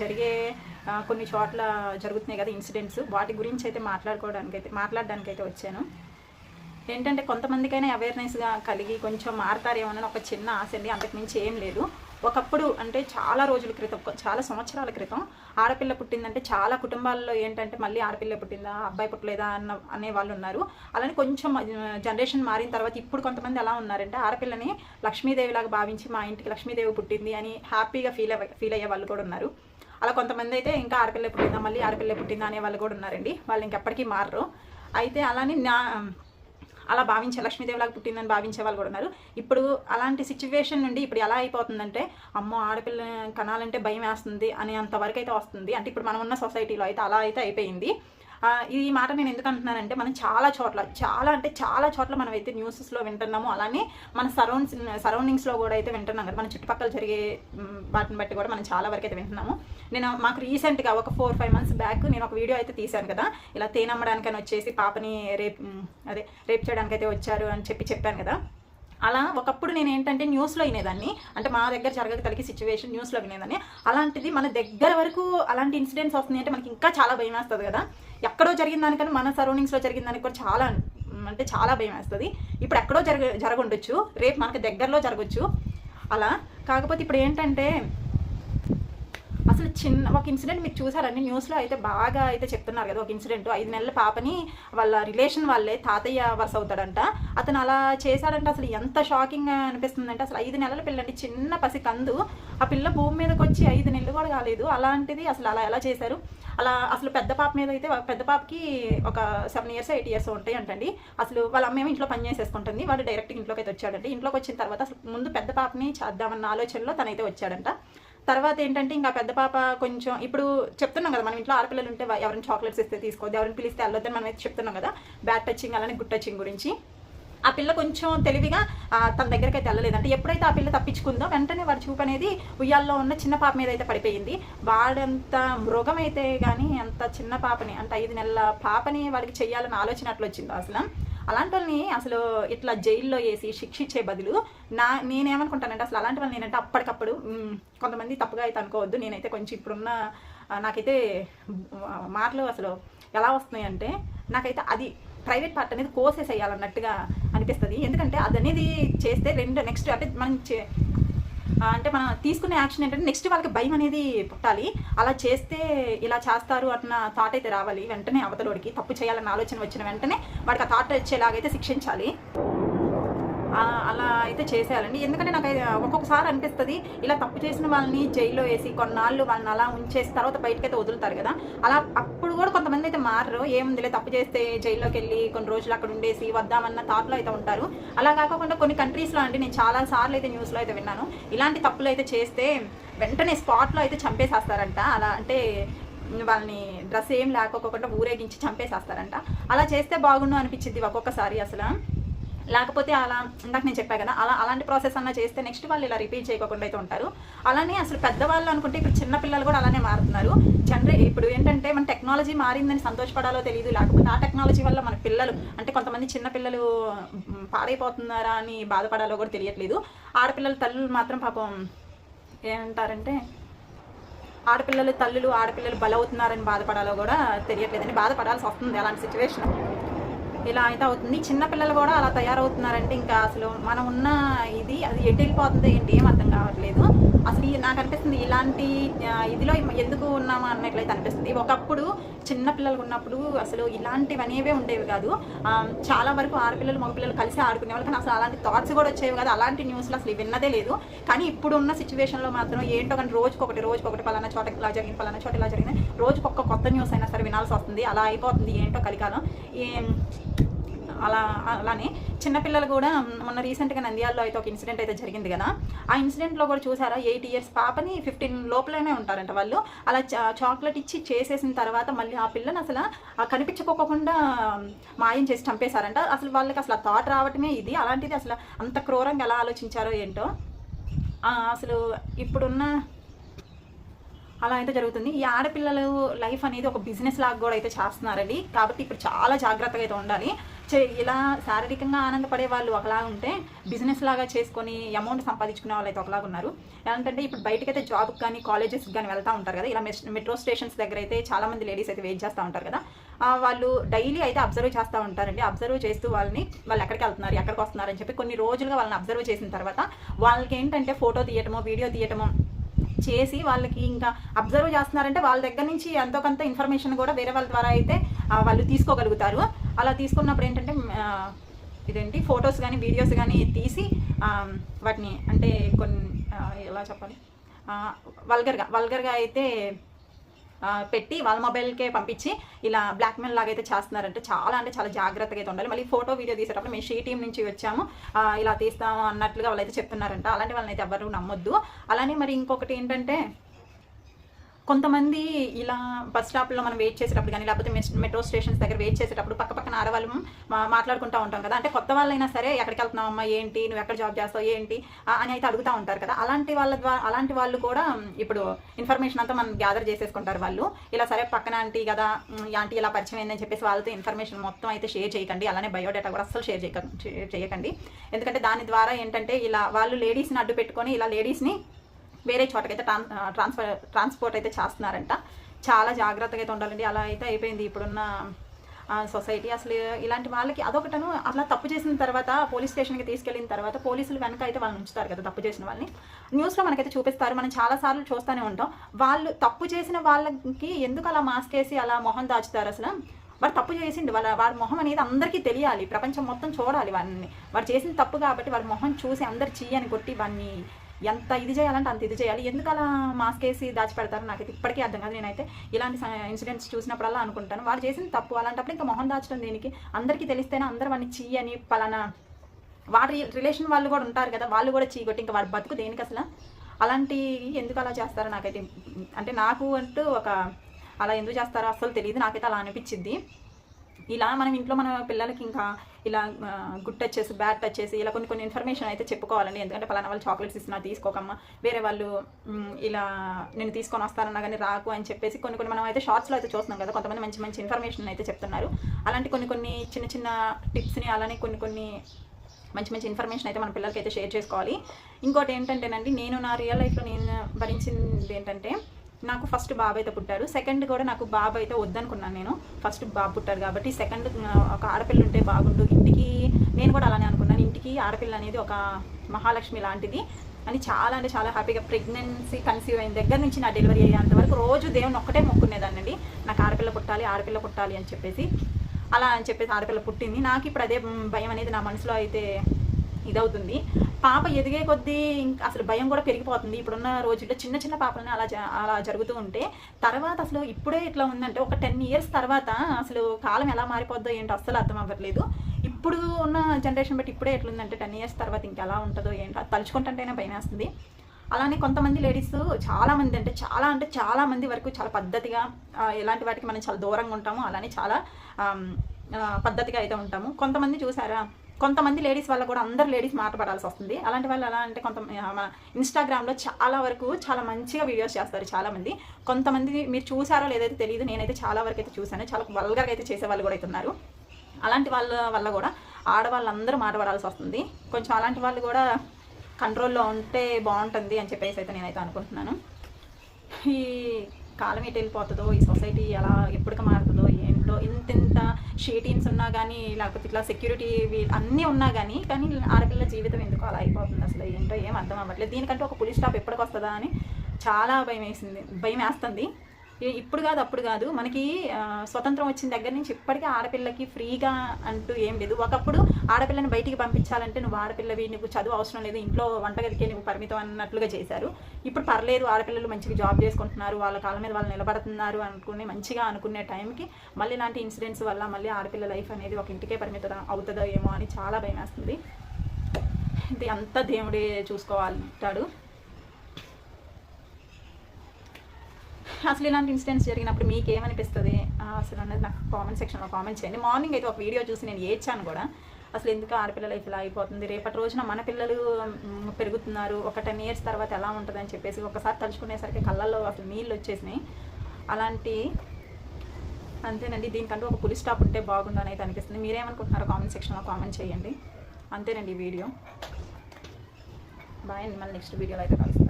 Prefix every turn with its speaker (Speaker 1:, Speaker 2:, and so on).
Speaker 1: జరిగే కొన్ని చోట్ల జరుగుతున్నాయి కదా ఇన్సిడెంట్స్. వాటి గురించి అయితే మాట్లాడుకోవడానికి అయితే మాట్లాడడానికి అయితే వచ్చాను. ఏంటంటే కొంతమందికైనా అవేర్నెస్గా కలిగి కొంచెం మారతారేమోనని ఒక చిన్న ఆశ అండి. అంతకుమించి ఏం లేదు. ఒకప్పుడు అంటే చాలా రోజుల క్రితం చాలా సంవత్సరాల క్రితం ఆడపిల్ల పుట్టిందంటే చాలా కుటుంబాల్లో ఏంటంటే మళ్ళీ ఆడపిల్ల పుట్టిందా అబ్బాయి పుట్టలేదా అన్న అనే వాళ్ళు ఉన్నారు. అలానే కొంచెం జనరేషన్ మారిన తర్వాత ఇప్పుడు కొంతమంది ఎలా ఉన్నారంటే ఆడపిల్లని లక్ష్మీదేవిలాగా భావించి మా ఇంటికి లక్ష్మీదేవి పుట్టింది అని హ్యాపీగా ఫీల్ ఫీల్ అయ్యే వాళ్ళు కూడా ఉన్నారు. అలా కొంతమంది అయితే ఇంకా ఆడపిల్ల పుట్టిందా మళ్ళీ ఆడపిల్ల పుట్టిందా అనే వాళ్ళు కూడా ఉన్నారండి. వాళ్ళు ఇంకెప్పటికీ మారరు. అయితే అలానే నా అలా భావించే లక్ష్మీదేవిలాగా పుట్టిందని భావించే వాళ్ళు కూడా ఉన్నారు. ఇప్పుడు అలాంటి సిచ్యువేషన్ నుండి ఇప్పుడు ఎలా అయిపోతుందంటే అమ్మో ఆడపిల్ల కనాలంటే భయం వేస్తుంది అనే అంతవరకు అయితే వస్తుంది. అంటే ఇప్పుడు మనం ఉన్న సొసైటీలో అయితే అలా అయితే అయిపోయింది. ఈ మాట నేను ఎందుకు అంటున్నానంటే మనం చాలా చోట్ల చాలా అంటే చాలా చోట్ల మనం అయితే న్యూసెస్లో వింటున్నాము అలానే మన సరౌండ్స్ సరౌండింగ్స్లో కూడా అయితే వింటున్నాం కదా మన చుట్టుపక్కల జరిగే వాటిని బట్టి కూడా మనం చాలా వరకు అయితే వింటున్నాము. నేను మాకు రీసెంట్గా ఒక ఫోర్ ఫైవ్ మంత్స్ బ్యాక్ నేను ఒక వీడియో అయితే తీశాను కదా ఇలా తేనమ్మడానికని వచ్చేసి పాపని రేప్ అదే రేప్ చేయడానికైతే వచ్చారు అని చెప్పి చెప్పాను కదా అలా ఒకప్పుడు నేను ఏంటంటే న్యూస్లో వినేదాన్ని. అంటే మా దగ్గర జరగక కలిగి సిచ్యువేషన్ న్యూస్లో వినేదాన్ని. అలాంటిది మన దగ్గర వరకు అలాంటి ఇన్సిడెంట్స్ వస్తున్నాయి అంటే మనకి ఇంకా చాలా భయం వేస్తుంది కదా. ఎక్కడో జరిగిన దానికన్నా మన సరౌండింగ్స్లో జరిగిన దానికి కూడా చాలా అంటే చాలా భయం వేస్తుంది. ఇప్పుడు ఎక్కడో జరగ జరగ ఉండొచ్చు. రేపు మనకి దగ్గరలో జరగచ్చు. అలా కాకపోతే ఇప్పుడు ఏంటంటే అసలు చిన్న ఒక ఇన్సిడెంట్ మీరు చూసారండి న్యూస్లో అయితే బాగా అయితే చెప్తున్నారు కదా ఒక ఇన్సిడెంట్. ఐదు నెలల పాపని వాళ్ళ రిలేషన్ వాళ్ళే తాతయ్య వరుస అవుతాడంట. అతను అలా చేశాడంటే అసలు ఎంత షాకింగ్గా అనిపిస్తుందంటే అసలు ఐదు నెలల పిల్లండి చిన్న పసి కందు. ఆ పిల్ల భూమి మీదకి వచ్చి ఐదు నెలలు కూడా కాలేదు. అలాంటిది అసలు అలా ఎలా చేశారు? అలా అసలు పెద్ద పాప మీద అయితే పెద్ద పాపకి ఒక సెవెన్ ఇయర్స్ ఎయిట్ ఇయర్స్ ఉంటాయి అంటండి అసలు వాళ్ళ అమ్మేమో ఇంట్లో పని చేసేసుకుంటుంది. వాడు డైరెక్ట్ ఇంట్లోకి అయితే వచ్చాడండి. ఇంట్లోకి వచ్చిన తర్వాత అసలు ముందు పెద్ద పాపని చేద్దామన్న ఆలోచనలో తనైతే వచ్చాడంట. తర్వాత ఏంటంటే ఇంకా పెద్ద పాప కొంచెం ఇప్పుడు చెప్తున్నాం కదా మనం ఇంట్లో ఆడపిల్లలు ఉంటే ఎవరైనా చాక్లెట్స్ ఇస్తే తీసుకోవద్దు ఎవరిని పిలిస్తే వెళ్ళొద్దని మనం అయితే చెప్తున్నాం కదా బ్యాట్ టచింగ్ అలానే గుడ్ టచింగ్ గురించి. ఆ పిల్ల కొంచెం తెలివిగా తన దగ్గరికి అయితే వెళ్ళలేదు. అంటే ఎప్పుడైతే ఆ పిల్ల తప్పించుకుందో వెంటనే వాడి చూపు అనేది ఉయ్యాల్లో ఉన్న చిన్న పాప మీద అయితే పడిపోయింది. వాడంత మృగం అయితే కానీ అంత చిన్న పాపని అంటే ఐదు నెలల పాపని వాడికి చెయ్యాలని ఆలోచన అట్లా అసలు. అలాంటి వాళ్ళని అసలు ఇట్లా జైల్లో వేసి శిక్షించే బదులు నా నేనేమనుకుంటానంటే అసలు అలాంటి వాళ్ళని నేనంటే అప్పటికప్పుడు కొంతమంది తప్పుగా అయితే అనుకోవద్దు. నేనైతే కొంచెం ఇప్పుడున్న నాకైతే మాటలు అసలు ఎలా వస్తున్నాయి అంటే నాకైతే అది ప్రైవేట్ పార్ట్ అనేది కోసేసేయాలన్నట్టుగా అనిపిస్తుంది. ఎందుకంటే అది అనేది చేస్తే రెండు నెక్స్ట్ అంటే మనం చే- అంటే మనం తీసుకునే యాక్షన్ ఏంటంటే నెక్స్ట్ వాళ్ళకి భయం అనేది పుట్టాలి. అలా చేస్తే ఇలా చేస్తారు అన్న థాట్ అయితే రావాలి. వెంటనే అవతలోడికి తప్పు చేయాలన్న ఆలోచన వచ్చిన వెంటనే వాడికి ఆ థాట్ వచ్చేలాగైతే శిక్షించాలి. అలా అయితే చేసేయాలండి. ఎందుకంటే నాకు అయితే ఒక్కొక్కసారి అనిపిస్తుంది ఇలా తప్పు చేసిన వాళ్ళని జైల్లో వేసి కొన్నాళ్ళు వాళ్ళని అలా ఉంచేసి తర్వాత బయటకైతే వదులుతారు కదా. అలా అప్పుడు కూడా కొంతమంది అయితే మారరు. ఏముందిలే తప్పు చేస్తే జైల్లోకి వెళ్ళి కొన్ని రోజులు అక్కడ ఉండేసి వద్దామన్న థాట్లో అయితే ఉంటారు. అలా కాకుండా కొన్ని కంట్రీస్లో అంటే నేను చాలా సార్లు అయితే న్యూస్లో అయితే విన్నాను. ఇలాంటి తప్పులు అయితే చేస్తే వెంటనే స్పాట్లో అయితే చంపేసేస్తారంట. అలా అంటే వాళ్ళని డ్రెస్ ఏం లేకోకుండా ఊరేగించి చంపేసేస్తారంట. అలా చేస్తే బాగుండు అనిపించింది ఒక్కొక్కసారి అసలు. లేకపోతే అలా ఇందాక నేను చెప్పా కదా అలా అలాంటి ప్రాసెస్ అన్న చేస్తే నెక్స్ట్ వాళ్ళు ఇలా రిపీట్ చేయకుండా అయితే ఉంటారు. అలానే అసలు పెద్దవాళ్ళు అనుకుంటే ఇప్పుడు చిన్న పిల్లలు కూడా అలానే మారుతున్నారు. జనరే ఇప్పుడు ఏంటంటే మన టెక్నాలజీ మారిందని సంతోషపడాలో తెలియదు లేకపోతే ఆ టెక్నాలజీ వల్ల మన పిల్లలు అంటే కొంతమంది చిన్న పిల్లలు పాడైపోతున్నారా అని బాధపడాలో కూడా తెలియట్లేదు. ఆడపిల్లల తల్లులు మాత్రం పాపం ఏమంటారంటే ఆడపిల్లలు తల్లులు ఆడపిల్లలు బలవుతున్నారని బాధపడాలో కూడా తెలియట్లేదని బాధపడాల్సి వస్తుంది అలాంటి సిచ్యువేషన్ ఇలా అయితే అవుతుంది. చిన్న పిల్లలు కూడా అలా తయారవుతున్నారంటే ఇంకా అసలు మనం ఉన్న ఇది అది ఎటు వెళ్ళిపోతుంది ఏంటి ఏం అర్థం కావట్లేదు. అసలు ఈ- నాకు అనిపిస్తుంది ఇలాంటి ఇదిలో ఎందుకు ఉన్నామా అన్నట్లయితే అనిపిస్తుంది. ఒకప్పుడు చిన్న పిల్లలు ఉన్నప్పుడు అసలు ఇలాంటివి అనేవే ఉండేవి కాదు. చాలా వరకు ఆడపిల్లలు మగపిల్లలు కలిసి ఆడుకునేవాళ్ళు కానీ అసలు అలాంటి థాట్స్ కూడా వచ్చేవి కాదు. అలాంటి న్యూస్లు అసలు విన్నదే లేదు. కానీ ఇప్పుడు ఉన్న సిచ్యువేషన్లో మాత్రం ఏంటో కానీ రోజుకొకటి రోజుకొకటి పలానా చోట ఇలా జరిగింది పలానా చోట ఇలా జరిగింది. రోజుకొక కొత్త న్యూస్ అయినా సరే వినాల్సి వస్తుంది. అలా అయిపోతుంది ఏంటో కలికాలం. ఏం అలా అలానే చిన్నపిల్లలు కూడా మొన్న రీసెంట్గా నంద్యాలలో అయితే ఒక ఇన్సిడెంట్ అయితే జరిగింది కదా. ఆ ఇన్సిడెంట్లో కూడా చూసారా ఎయిట్ ఇయర్స్ పాపని ఫిఫ్టీన్ లోపలనే ఉంటారంట వాళ్ళు. అలా చా- చాక్లెట్ ఇచ్చి చేసేసిన తర్వాత మళ్ళీ ఆ పిల్లని అసలు ఆ కనిపించుకోకుండా మాయం చేసి చంపేశారంట. అసలు వాళ్ళకి అసలు థాట్ రావటమే ఇది. అలాంటిది అసలు అంత క్రూరంగా ఎలా ఆలోచించారో ఏంటో. అసలు ఇప్పుడున్న అలా అయితే జరుగుతుంది. ఈ ఆడపిల్లలు లైఫ్ అనేది ఒక బిజినెస్ లాగా కూడా అయితే చేస్తున్నారండి. కాబట్టి ఇప్పుడు చాలా జాగ్రత్తగా అయితే ఉండాలి. ఇలా శారీరకంగా ఆనందపడే వాళ్ళు ఒకలా ఉంటే బిజినెస్ లాగా చేసుకొని అమౌంట్ సంపాదించుకునే వాళ్ళు అయితే ఒకలాగా ఉన్నారు. ఏంటంటే ఇప్పుడు బయటకైతే జాబ్కి కానీ కాలేజెస్కి కానీ వెళ్తూ ఉంటారు కదా ఇలా మెస్- మెట్రో స్టేషన్స్ దగ్గర అయితే చాలా మంది లేడీస్ అయితే వెయిట్ చేస్తూ ఉంటారు కదా. వాళ్ళు డైలీ అయితే అబ్జర్వ్ చేస్తూ ఉంటారండి. అబ్జర్వ్ చేస్తూ వాళ్ళని వాళ్ళు ఎక్కడికి వెళ్తున్నారు ఎక్కడికి వస్తున్నారు అని చెప్పి కొన్ని రోజులుగా వాళ్ళని అబ్జర్వ్ చేసిన తర్వాత వాళ్ళకి ఏంటంటే ఫోటో తీయటమో వీడియో తీయటమో చేసి వాళ్ళకి ఇంకా అబ్జర్వ్ చేస్తున్నారంటే వాళ్ళ దగ్గర నుంచి ఎంతో కొంత ఇన్ఫర్మేషన్ కూడా వేరే వాళ్ళ ద్వారా అయితే వాళ్ళు తీసుకోగలుగుతారు. అలా తీసుకున్నప్పుడు ఏంటంటే ఇదేంటి ఫొటోస్ కానీ వీడియోస్ కానీ తీసి వాటిని అంటే కొన్ని ఎలా చెప్పాలి? వల్గర్గా వల్గర్గా అయితే పెట్టి వాళ్ళ మొబైల్కే పంపించి ఇలా బ్లాక్మెయిల్ లాగా అయితే చేస్తున్నారంటే చాలా అంటే చాలా జాగ్రత్తగా అయితే ఉండాలి. మళ్ళీ ఫోటో వీడియో తీసేటప్పుడు మేము షీ టీం నుంచి వచ్చాము. ఇలా తీస్తాము అన్నట్లుగా వాళ్ళైతే చెప్తున్నారంట. అలాంటి వాళ్ళని అయితే ఎవరు నమ్మొద్దు. అలానే మరి ఇంకొకటి ఏంటంటే కొంతమంది ఇలా బస్ స్టాప్లో మనం వెయిట్ చేసేటప్పుడు కానీ లేకపోతే మెస్- మెట్రో స్టేషన్స్ దగ్గర వెయిట్ చేసేటప్పుడు పక్క పక్కన ఆడవాళ్ళు మాట్లాడుకుంటూ ఉంటాం కదా. అంటే కొత్త వాళ్ళైనా సరే ఎక్కడికి వెళ్తున్నావు అమ్మా ఏంటి నువ్వు ఎక్కడ జాబ్ చేస్తావు ఏంటి అని అయితే అడుగుతూ ఉంటారు కదా. అలాంటి వాళ్ళ ద్వారా అలాంటి వాళ్ళు కూడా ఇప్పుడు ఇన్ఫర్మేషన్ అంతా మనం గ్యాదర్ చేసేసుకుంటారు వాళ్ళు. ఇలా సరే పక్కన ఆంటీ కదా ఆంటీ ఇలా పరిచయం అయిందని చెప్పేసి వాళ్ళతో ఇన్ఫర్మేషన్ మొత్తం అయితే షేర్ చేయకండి. అలానే బయోడేటా కూడా అస్సలు షేర్ చేయక షేర్ చేయకండి. ఎందుకంటే దాని ద్వారా ఏంటంటే ఇలా వాళ్ళు లేడీస్ని అడ్డు పెట్టుకొని ఇలా లేడీస్ని వేరే చోటకైతే ట్రాన్ ట్రాన్స్ఫర్ ట్రాన్స్పోర్ట్ అయితే చేస్తున్నారంట. చాలా జాగ్రత్తగా అయితే ఉండాలండి. అలా అయితే అయిపోయింది ఇప్పుడున్న సొసైటీ. అసలు ఇలాంటి వాళ్ళకి అదొకటను అట్లా తప్పు చేసిన తర్వాత పోలీస్ స్టేషన్కి తీసుకెళ్ళిన తర్వాత పోలీసులు వెనక అయితే వాళ్ళని ఉంచుతారు కదా తప్పు చేసిన వాళ్ళని. న్యూస్లో మనకైతే చూపిస్తారు. మనం చాలా సార్లు చూస్తూనే ఉంటాం. వాళ్ళు తప్పు చేసిన వాళ్ళకి ఎందుకు అలా మాస్క్ వేసి అలా మొహం దాచుతారు అసలు? వాడు తప్పు చేసిండు. వాళ్ళ వాడి మొహం అనేది అందరికీ తెలియాలి. ప్రపంచం మొత్తం చూడాలి వాడిని. వాడు చేసిన తప్పు కాబట్టి వాడి మొహం చూసి అందరు చీ అని కొట్టి వాడిని ఎంత ఇది చేయాలంటే అంత ఇది చేయాలి. ఎందుకు అలా మాస్క్ వేసి దాచిపెడతారో నాకైతే ఇప్పటికీ అర్థం కాదు. నేనైతే ఇలాంటి ఇన్సిడెంట్స్ చూసినప్పుడల్లా అనుకుంటాను. వాళ్ళు చేసిన తప్పు అలాంటప్పుడు ఇంకా మొహం దాచడం దేనికి? అందరికీ తెలిస్తేనే అందరు వాడిని చీ అని పలానా వారి రిలేషన్ వాళ్ళు కూడా ఉంటారు కదా వాళ్ళు కూడా చీకొట్టి ఇంకా వాడి బతుకు దేనికి అసలు? అలాంటి ఎందుకు అలా చేస్తారో నాకైతే అంటే నాకు అంటూ ఒక అలా ఎందుకు చేస్తారో అసలు తెలియదు నాకైతే అలా అనిపించింది ఇలా మనం ఇంట్లో మన పిల్లలకి ఇంకా ఇలా గుడ్ టచ్ చేసి బ్యాడ్ టచ్ చేసి ఇలా కొన్ని కొన్ని ఇన్ఫర్మేషన్ అయితే చెప్పుకోవాలండి. ఎందుకంటే పలానా వాళ్ళు చాక్లెట్స్ ఇస్తున్నా తీసుకోకమ్మా. వేరే వాళ్ళు ఇలా నేను తీసుకొని వస్తానన్నా కానీ రాకు అని చెప్పేసి కొన్ని కొన్ని మనం అయితే షార్ట్స్లో అయితే చూస్తున్నాం కదా కొంతమంది మంచి మంచి ఇన్ఫర్మేషన్ అయితే చెప్తున్నారు. అలాంటి కొన్ని కొన్ని చిన్న చిన్న టిప్స్ని అలానే కొన్ని కొన్ని మంచి మంచి ఇన్ఫర్మేషన్ అయితే మన పిల్లలకి అయితే షేర్ చేసుకోవాలి. ఇంకోటి ఏంటంటేనండి నేను నా రియల్ లైఫ్లో నేను భరించింది ఏంటంటే నాకు ఫస్ట్ బాబు అయితే పుట్టారు. సెకండ్ కూడా నాకు బాబు అయితే వద్దనుకున్నాను నేను. ఫస్ట్ బాబు పుట్టారు కాబట్టి సెకండ్ ఒక ఆడపిల్ల ఉంటే బాగుండు. ఇంటికి నేను కూడా అలానే అనుకున్నాను. ఇంటికి ఆడపిల్ల అనేది ఒక మహాలక్ష్మి లాంటిది. అని చాలా అంటే చాలా హ్యాపీగా ప్రెగ్నెన్సీ కన్సీవ్ అయిన దగ్గర నుంచి నా డెలివరీ అయ్యేంత వరకు రోజు దేవుని ఒక్కటే మొక్కునేదానండి నాకు ఆడపిల్ల పుట్టాలి ఆడపిల్ల పుట్టాలి అని చెప్పేసి. అలా అని చెప్పేసి ఆడపిల్ల పుట్టింది. నాకు ఇప్పుడు అదే భయం అనేది నా మనసులో అయితే ఇదవుతుంది. పాప ఎదిగే కొద్దీ ఇంకా అసలు భయం కూడా పెరిగిపోతుంది. ఇప్పుడున్న రోజుల్లో చిన్న చిన్న పాపలని అలా జ- అలా జరుగుతూ ఉంటే తర్వాత అసలు ఇప్పుడే ఇట్లా ఉందంటే ఒక టెన్ ఇయర్స్ తర్వాత అసలు కాలం ఎలా మారిపోద్దో ఏంటో అస్సలు అర్థం అవ్వట్లేదు. ఇప్పుడు ఉన్న జనరేషన్ బట్టి ఇప్పుడే ఎట్లుందంటే టెన్ ఇయర్స్ తర్వాత ఇంకెలా ఉంటుందో ఏంటో అది తలుచుకుంటుంటేనే భయం వేస్తుంది. అలానే కొంతమంది లేడీస్ చాలా మంది అంటే చాలా అంటే చాలా మంది వరకు చాలా పద్ధతిగా ఎలాంటి వాటికి మనం చాలా దూరంగా ఉంటాము అలానే చాలా పద్ధతిగా అయితే ఉంటాము. కొంతమంది చూసారా కొంతమంది లేడీస్ వల్ల కూడా అందరు లేడీస్ మాట పడాల్సి వస్తుంది. అలాంటి వాళ్ళు ఎలా అంటే కొంత మన ఇన్స్టాగ్రామ్లో చాలా వరకు చాలా మంచిగా వీడియోస్ చేస్తారు చాలామంది. కొంతమంది మీరు చూసారో లేదైతే తెలియదు నేనైతే చాలా వరకు అయితే చూశాను. చాలా వల్గర్గా అయితే చేసే వాళ్ళు కూడా అయితే ఉన్నారు. అలాంటి వాళ్ళ వల్ల కూడా ఆడవాళ్ళందరూ మాట్లాడాల్సి వస్తుంది. కొంచెం అలాంటి వాళ్ళు కూడా కంట్రోల్లో ఉంటే బాగుంటుంది అని చెప్పేసి అయితే నేనైతే అనుకుంటున్నాను. ఈ కాలం ఎటు వెళ్ళిపోతుందో ఈ సొసైటీ ఎలా ఎప్పటికి మారుతుందో ఏంటో ఇంత ఇంత షీటీన్స్ ఉన్నా కానీ లేకపోతే ఇట్లా సెక్యూరిటీ అన్నీ ఉన్నా కానీ కానీ ఆడపిల్ల జీవితం ఎందుకో అలా అయిపోతుంది అసలు ఏంటో ఏం అర్థం అవ్వట్లేదు. దీనికంటే ఒక పోలీస్ స్టాప్ ఎప్పటికి వస్తుందా అని చాలా భయం వేసింది భయం వేస్తుంది ఇప్పుడు కాదు అప్పుడు కాదు. మనకి స్వతంత్రం వచ్చిన దగ్గర నుంచి ఇప్పటికీ ఆడపిల్లకి ఫ్రీగా అంటూ ఏం లేదు. ఒకప్పుడు ఆడపిల్లని బయటికి పంపించాలంటే నువ్వు ఆడపిల్లవి నీకు చదువు అవసరం లేదు ఇంట్లో వంటగదికే నువ్వు పరిమితం అన్నట్లుగా చేశారు. ఇప్పుడు పర్లేదు ఆడపిల్లలు మంచిగా జాబ్ చేసుకుంటున్నారు వాళ్ళ కాళ్ళ మీద వాళ్ళు నిలబడుతున్నారు అనుకుని మంచిగా అనుకునే టైంకి మళ్ళీ ఇలాంటి ఇన్సిడెంట్స్ వల్ల మళ్ళీ ఆడపిల్ల లైఫ్ అనేది ఒక ఇంటికే పరిమితం అవుతుందో ఏమో అని చాలా భయం వేస్తుంది ఇది అంతా దేవుడే చూసుకోవాలంటాడు. అసలు ఇలాంటి ఇన్సిడెంట్స్ జరిగినప్పుడు మీకు ఏమనిపిస్తుంది అసలు అన్నది నాకు కామెంట్ సెక్షన్లో కామెంట్ చేయండి. మార్నింగ్ అయితే ఒక వీడియో చూసి నేను ఏడ్చాను కూడా. అసలు ఎందుకు ఆడపిల్లలు ఇలా అయిపోతుంది? రేపటి రోజున మన పిల్లలు పెరుగుతున్నారు. ఒక టెన్ ఇయర్స్ తర్వాత ఎలా ఉంటుందని చెప్పేసి ఒకసారి తలుచుకునేసరికి కళ్ళల్లో అసలు నీళ్ళు వచ్చేసినాయి. అలాంటి అంతేనండి. దీనికంటూ ఒక పులి స్టాప్ ఉంటే బాగుండని అయితే అనిపిస్తుంది. మీరేమనుకుంటున్నారో కామెంట్ సెక్షన్లో కామెంట్ చేయండి. అంతేనండి ఈ వీడియో బాయ్ అండి. మళ్ళీ నెక్స్ట్ వీడియోలో అయితే కలుస్తాను